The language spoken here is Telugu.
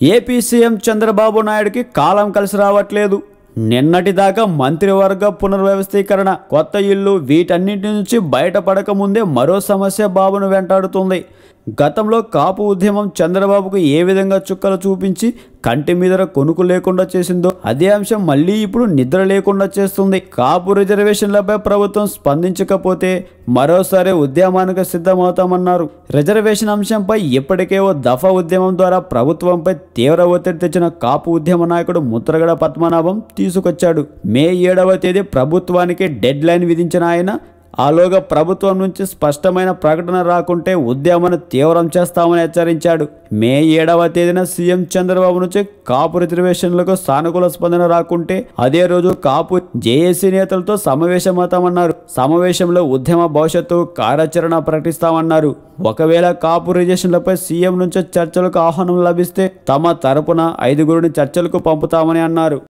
ఏపీ సీఎం చంద్రబాబు నాయుడుకి కాలం కలిసి రావట్లేదు. నిన్నటిదాకా మంత్రివర్గ పునర్వ్యవస్థీకరణ కొత్త ఇల్లు వీటన్నింటి నుంచి బయటపడకముందే మరో సమస్య బాబును వెంటాడుతుంది. గతంలో కాపు ఉద్యమం చంద్రబాబుకు ఏ విధంగా చుక్కలు చూపించి కంటి మీద కొనుకు లేకుండా చేసిందో అదే అంశం మళ్ళీ ఇప్పుడు నిద్ర లేకుండా చేస్తుంది. కాపు రిజర్వేషన్లపై ప్రభుత్వం స్పందించకపోతే మరోసారి ఉద్యమానికి సిద్ధమవుతామన్నారు. రిజర్వేషన్ అంశంపై ఇప్పటికే ఓ దఫా ఉద్యమం ద్వారా ప్రభుత్వంపై తీవ్ర ఒత్తిడి తెచ్చిన కాపు ఉద్యమ నాయకుడు ముద్రగడ పద్మనాభం తీసుకొచ్చాడు. మే ఏడవ తేదీ ప్రభుత్వానికి డెడ్ లైన్ విధించిన ఆయన ఆలోగా ప్రభుత్వం నుంచి స్పష్టమైన ప్రకటన రాకుంటే ఉద్యమాన్ని తీవ్రం చేస్తామని హెచ్చరించాడు. మే ఏడవ తేదీన సీఎం చంద్రబాబు నుంచి కాపు రిజర్వేషన్లకు సానుకూల స్పందన రాకుంటే అదే రోజు కాపు జేఏసీ నేతలతో సమావేశమవుతామన్నారు. సమావేశంలో ఉద్యమ భవిష్యత్తు కార్యాచరణ ప్రకటిస్తామన్నారు. ఒకవేళ కాపు రిజర్వేషన్లపై సీఎం నుంచి చర్చలకు ఆహ్వానం లభిస్తే తమ తరపున ఐదుగురిని చర్చలకు పంపుతామని అన్నారు.